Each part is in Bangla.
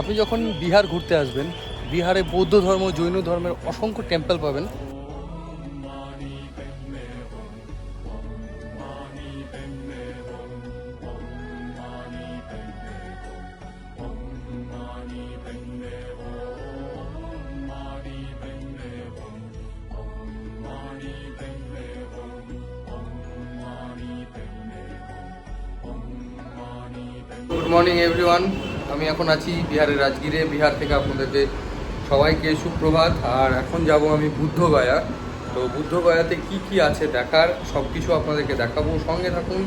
আপনি যখন বিহার ঘুরতে আসবেন, বিহারে বৌদ্ধ ধর্ম, জৈন ধর্মের অসংখ্য টেম্পল পাবেন। গুড মর্নিং এভরিওয়ান আমি এখন আছি বিহারের রাজগীরে। বিহার থেকে আপনাদেরকে সবাইকে সুপ্রভাত। আর এখন যাব আমি বুদ্ধগয়া। তো বুদ্ধগয়াতে কি কি আছে দেখার সব কিছু আপনাদেরকে দেখাবো। সঙ্গে থাকুন,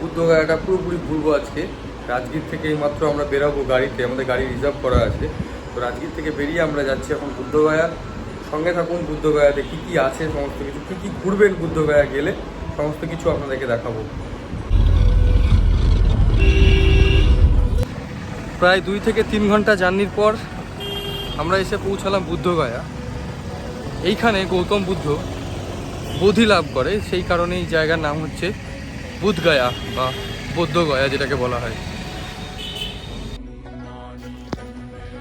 বুদ্ধগয়াটা পুরোপুরি ঘুরবো আজকে। রাজগীর থেকে মাত্র আমরা বেরাবো গাড়িতে, আমাদের গাড়ি রিজার্ভ করা আছে। তো রাজগীর থেকে বেরিয়ে আমরা যাচ্ছি এখন বুদ্ধগয়া। সঙ্গে থাকুন, বুদ্ধগয়াতে কি কি আছে, সমস্ত কিছু। কী কী ঘুরবেন বুদ্ধগয়া গেলে, সমস্ত কিছু আপনাদেরকে দেখাবো। প্রায় দুই থেকে তিন ঘণ্টা জার্নির পর আমরা এসে পৌঁছালাম বুদ্ধগয়া। এইখানে গৌতম বুদ্ধ বোধি লাভ করে, সেই কারণে এই জায়গার নাম হচ্ছে বুধগয়া বা বৌদ্ধগয়া যেটাকে বলা হয়।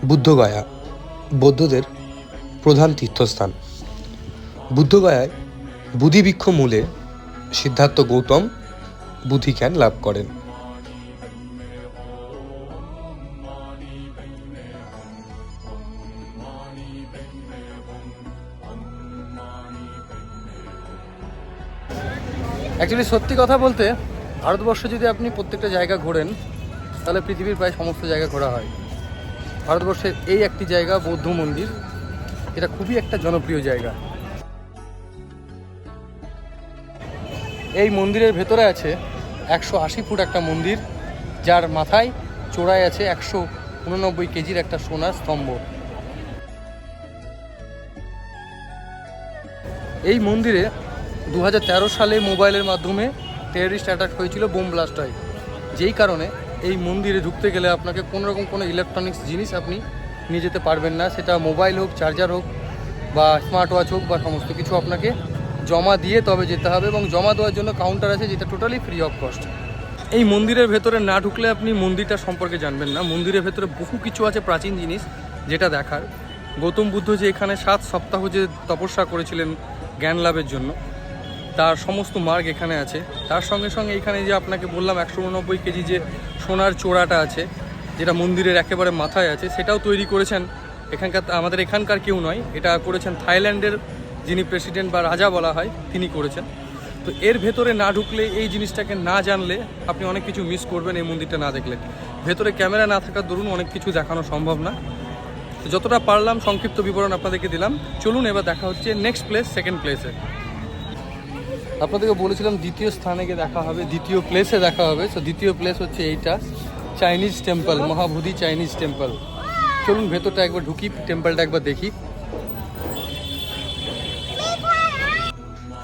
বুদ্ধগয়া বৌদ্ধদের প্রধান তীর্থস্থান। বুদ্ধগয়ায় বুধিবৃক্ষ মূলে সিদ্ধার্থ গৌতম বুদ্ধিজ্ঞান লাভ করেন। অ্যাকচুয়ালি সত্যি কথা বলতে, ভারতবর্ষে যদি আপনি প্রত্যেকটা জায়গা ঘোরেন, তাহলে পৃথিবীর প্রায় সমস্ত জায়গা ঘোরা হয়। ভারতবর্ষের এই একটি জায়গা, বৌদ্ধ মন্দির, এটা খুবই একটা জনপ্রিয় জায়গা। এই মন্দিরের ভেতরে আছে একশো আশি ফুট একটা মন্দির, যার মাথায় চোড়ায় আছে একশো উননব্বই কেজির একটা সোনার স্তম্ভ। এই মন্দিরে দু হাজার তেরো সালে মোবাইলের মাধ্যমে টেররিস্ট অ্যাটাক হয়েছিল বোম ব্লাস্ট হয়। যেই কারণে এই মন্দিরে ঢুকতে গেলে আপনাকে কোনো রকম কোনো ইলেকট্রনিক্স জিনিস আপনি নিয়ে যেতে পারবেন না। সেটা মোবাইল হোক চার্জার হোক বা স্মার্ট ওয়াচ হোক বা সমস্ত কিছু আপনাকে জমা দিয়ে তবে যেতে হবে এবং জমা দেওয়ার জন্য কাউন্টার আছে যেটা টোটালি ফ্রি অফ কস্ট এই মন্দিরের ভেতরে না ঢুকলে আপনি মন্দিরটা সম্পর্কে জানবেন না। মন্দিরের ভেতরে বহু কিছু আছে প্রাচীন জিনিস যেটা দেখার। গৌতম বুদ্ধ যে এখানে সাত সপ্তাহ যে তপস্যা করেছিলেন জ্ঞান লাভের জন্য তার সমস্ত মার্গ এখানে আছে। তার সঙ্গে সঙ্গে এখানে যে আপনাকে বললাম একশো উনব্বই কেজি যে সোনার চোরাটা আছে, যেটা মন্দিরের একেবারে মাথায় আছে, সেটাও তৈরি করেছেন এখানকার আমাদের এখানকার কেউ নয়, এটা করেছেন থাইল্যান্ডের যিনি প্রেসিডেন্ট বা রাজা বলা হয়, তিনি করেছেন। তো এর ভেতরে না ঢুকলে, এই জিনিসটাকে না জানলে আপনি অনেক কিছু মিস করবেন এই মন্দিরটা না দেখলে। ভেতরে ক্যামেরা না থাকার দরুন অনেক কিছু দেখানো সম্ভব না। যতটা পারলাম সংক্ষিপ্ত বিবরণ আপনাদেরকে দিলাম। চলুন এবার দেখা হচ্ছে নেক্সট প্লেস সেকেন্ড প্লেসে আপনাদেরকে বলেছিলাম দ্বিতীয় স্থানে গিয়ে দেখা হবে, দ্বিতীয় প্লেসে দেখা হবে। তো দ্বিতীয় প্লেস হচ্ছে এইটা Chinese temple Mahabodhi Chinese temple চলুন ভেতরটা একবার ঢুকি টেম্পলটা একবার দেখি।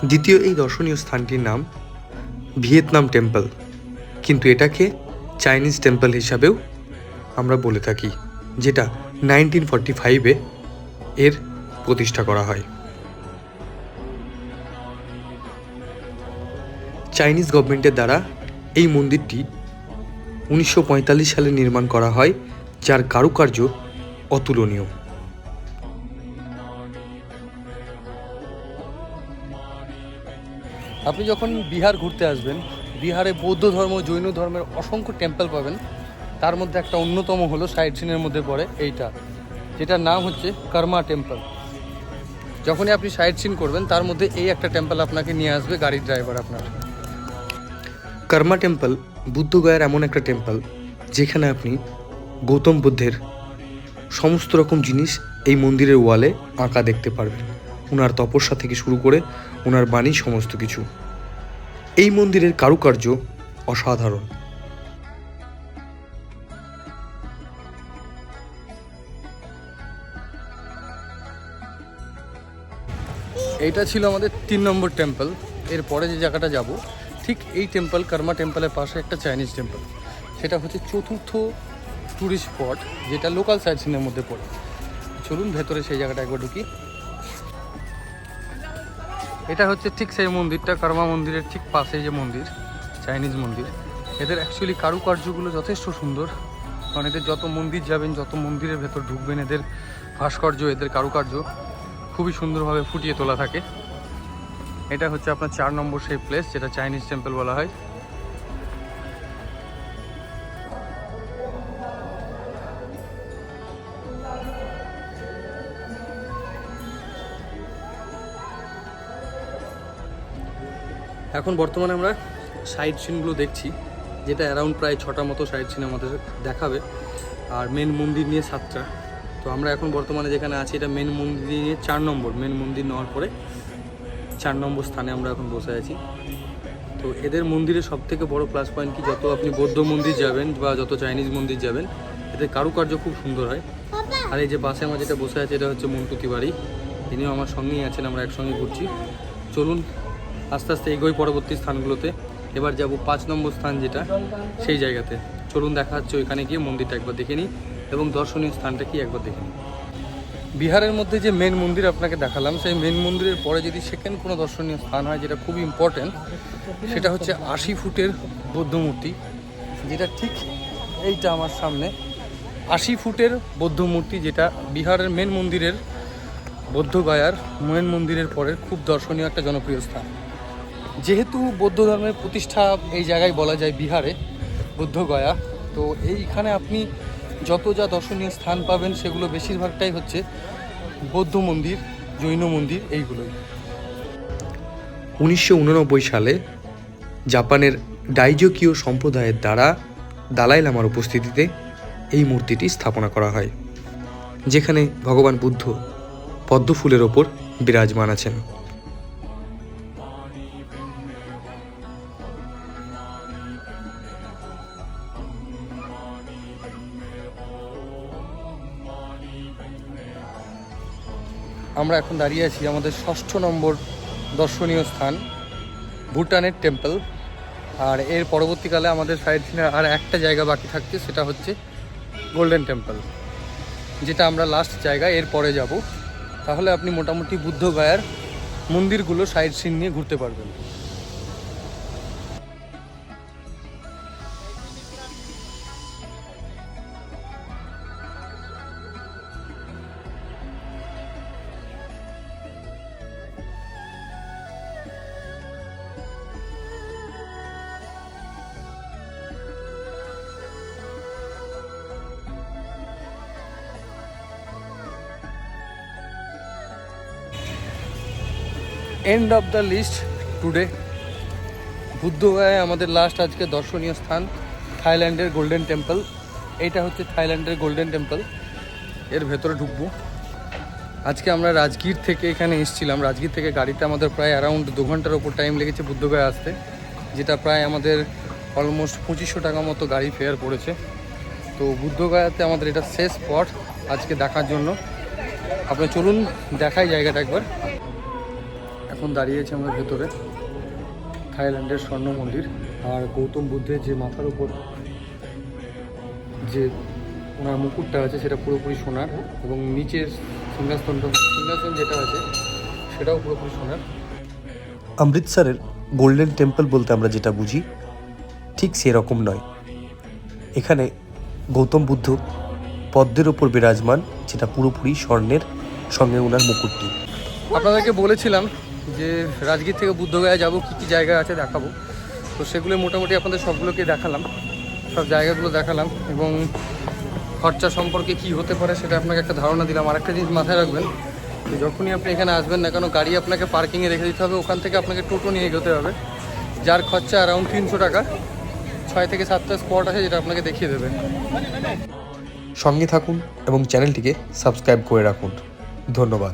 দ্বিতীয় এই দর্শনীয় স্থানটির নাম ভিয়েতনাম টেম্পল। কিন্তু এটাকে চাইনিজ টেম্পল হিসাবেও আমরা বলে থাকি, যেটা নাইনটিন ফর্টি ফাইভে এর প্রতিষ্ঠা করা হয়। চাইনিজ গভর্নমেন্টের দ্বারা এই মন্দিরটি উনিশশো পঁয়তাল্লিশ সালে নির্মাণ করা হয়, যার কারুকার্য অতুলনীয়। আপনি যখন বিহার ঘুরতে আসবেন, বিহারে বৌদ্ধ ধর্ম, জৈন ধর্মের অসংখ্য টেম্পল পাবেন। তার মধ্যে একটা অন্যতম হলো সাইড সিনের মধ্যে পড়ে এইটা, যেটার নাম হচ্ছে কর্মা টেম্পল যখনই আপনি সাইড সিন করবেন, তার মধ্যে এই একটা টেম্পল আপনাকে নিয়ে আসবে, গাড়ির ড্রাইভার আপনার। কর্মা টেম্পল বুদ্ধগয়ার এমন একটা টেম্পল যেখানে আপনি গৌতম বুদ্ধের সমস্ত রকম জিনিস এই মন্দিরের ওয়ালে আঁকা দেখতে পারবেন। ওনার তপস্যা থেকে শুরু করে ওনার বাণী সমস্ত কিছু। এই মন্দিরের কারুকার্য অসাধারণ। এইটা ছিল আমাদের তিন নম্বর টেম্পল। এরপরে যে জায়গাটা যাব ঠিক এই টেম্পল কর্মা টেম্পলের পাশে একটা চাইনিজ টেম্পল সেটা হচ্ছে চতুর্থ ট্যুরিস্ট স্পট যেটা লোকাল সাইট সিনের মধ্যে পড়ে। চলুন ভেতরে সেই জায়গাটা একবার ঢুকি। এটা হচ্ছে ঠিক সেই মন্দিরটা কর্মা মন্দিরের ঠিক পাশে যে মন্দির চাইনিজ মন্দির। এদের অ্যাকচুয়ালি কারুকার্যগুলো যথেষ্ট সুন্দর। কারণ এদের যত মন্দির যাবেন, যত মন্দিরের ভেতর ঢুকবেন, এদের ভাস্কর্য, এদের কারুকার্য খুবই সুন্দরভাবে ফুটিয়ে তোলা থাকে। এটা হচ্ছে আপনার চার নম্বর সেই প্লেস যেটা চাইনিজ টেম্পল বলা হয়। এখন বর্তমানে আমরা সাইড সিনগুলো দেখছি, যেটা অ্যারাউন্ড প্রায় ছটা মতো সাইড সিন আমাদের দেখাবে। আর মেন মন্দির নিয়ে সাতটা। তো আমরা এখন বর্তমানে যেখানে আছি, এটা মেন মন্দির নিয়ে চার নম্বর মেন মন্দির নেওয়ার পরে। চার নম্বর স্থানে আমরা এখন বসে আছি। তো এদের মন্দিরের সব থেকে বড় প্লাস পয়েন্ট কি? যত আপনি বৌদ্ধ মন্দির যাবেন বা যত চাইনিজ মন্দির যাবেন, এদের কারুকার্য খুব সুন্দর হয়। আর এই যে বাসে আমার যেটা বসে আছে, এটা হচ্ছে মন্টু তিওয়ারি তিনিও আমার সঙ্গেই আছেন, আমরা একসঙ্গে ঘুরছি। চলুন আস্তে আস্তে এগোই পরবর্তী স্থানগুলোতে। এবার যাব পাঁচ নম্বর স্থান যেটা, সেই জায়গাতে। চলুন দেখা হচ্ছে ওইখানে গিয়ে, মন্দিরটা একবার দেখে নিই এবং দর্শনীয় স্থানটা কি একবার দেখে নিই। বিহারের মধ্যে যে মেন মন্দির আপনাকে দেখালাম, সেই মেন মন্দিরের পরে যদি সেকেন্ড কোনো দর্শনীয় স্থান হয় যেটা খুব ইম্পর্ট্যান্ট সেটা হচ্ছে আশি ফুটের বৌদ্ধ মূর্তি, যেটা ঠিক এইটা আমার সামনে। আশি ফুটের বৌদ্ধ মূর্তি যেটা বিহারের মেন মন্দিরের বৌদ্ধগয়ার মেন মন্দিরের পরের খুব দর্শনীয় একটা জনপ্রিয় স্থান। যেহেতু বৌদ্ধ ধর্মের প্রতিষ্ঠা এই জায়গায় বলা যায় বিহারে বুদ্ধগয়া তো এইখানে আপনি যত যা দর্শনীয় স্থান পাবেন সেগুলো বেশিরভাগটাই হচ্ছে বৌদ্ধ মন্দির, জৈন মন্দির এইগুলোই। উনিশশো উননব্বই সালে জাপানের ডাইজোকিও সম্প্রদায়ের দ্বারা দালাই লামার উপস্থিতিতে এই মূর্তিটি স্থাপনা করা হয়, যেখানে ভগবান বুদ্ধ পদ্মফুলের ওপর বিরাজমান আছেন। আমরা এখন দাঁড়িয়ে আছি আমাদের ষষ্ঠ নম্বর দর্শনীয় স্থান, ভুটানের টেম্পল। আর এর পরবর্তীকালে আমাদের সাইড সিনে আর একটা জায়গা বাকি থাকছে, সেটা হচ্ছে গোল্ডেন টেম্পল, যেটা আমরা লাস্ট জায়গা, এর পরে যাব। তাহলে আপনি মোটামুটি বুদ্ধগয়ার মন্দিরগুলো সাইড সিন নিয়ে ঘুরতে পারবেন। End of the list today বুদ্ধগয়ায় আমাদের লাস্ট আজকে দর্শনীয় স্থান, থাইল্যান্ডের গোল্ডেন টেম্পল এইটা হচ্ছে থাইল্যান্ডের গোল্ডেন টেম্পল এর ভেতরে ঢুকবো। আজকে আমরা রাজগীর থেকে এখানে এসেছিলাম। রাজগীর থেকে গাড়িতে আমাদের প্রায় অ্যারাউন্ড দু ঘণ্টার ওপর টাইম লেগেছে বুদ্ধগয়া আসতে। যেটা প্রায় আমাদের অলমোস্ট পঁচিশশো টাকা মতো গাড়ি ফেয়ার পড়েছে। তো বুদ্ধগয়াতে আমাদের এটা শেষ স্পট আজকে দেখার জন্য। আপনি চলুন, দেখাই জায়গাটা একবার। এখন দাঁড়িয়েছি আমরা ভেতরে। থাইল্যান্ডের স্বর্ণ মন্দির আর গৌতম বুদ্ধের যে মাথার উপর যে ওনার মুকুটটা আছে সেটা পুরোপুরি সোনার এবং নিচের সিংহাসনটা সিংহাসন যেটা আছে সেটাও পুরোপুরি সোনার। অমৃতসরের গোল্ডেন টেম্পল বলতে আমরা যেটা বুঝি ঠিক সেরকম নয়। এখানে গৌতম বুদ্ধ পদ্মের ওপর বিরাজমান যেটা পুরোপুরি স্বর্ণের সঙ্গে ওনার মুকুটটি। আপনাদেরকে বলেছিলাম যে রাজগীর থেকে বুদ্ধগয়া যাব, কী কী জায়গা আছে দেখাবো। তো সেগুলো মোটামুটি আপনাদের সবগুলোকে দেখালাম, সব জায়গাগুলো দেখালাম এবং খরচা সম্পর্কে কি হতে পারে সেটা আপনাকে একটা ধারণা দিলাম। আর একটা জিনিস মাথায় রাখবেন যখনই আপনি এখানে আসবেন না কেন, গাড়ি আপনাকে পার্কিংয়ে রেখে দিতে হবে, ওখান থেকে আপনাকে টোটো নিয়ে এগোতে হবে, যার খরচা অ্যারাউন্ড তিনশো টাকা। ছয় থেকে সাতটা স্পট আছে যেটা আপনাকে দেখিয়ে দেবে। সঙ্গে থাকুন এবং চ্যানেলটিকে সাবস্ক্রাইব করে রাখুন। ধন্যবাদ।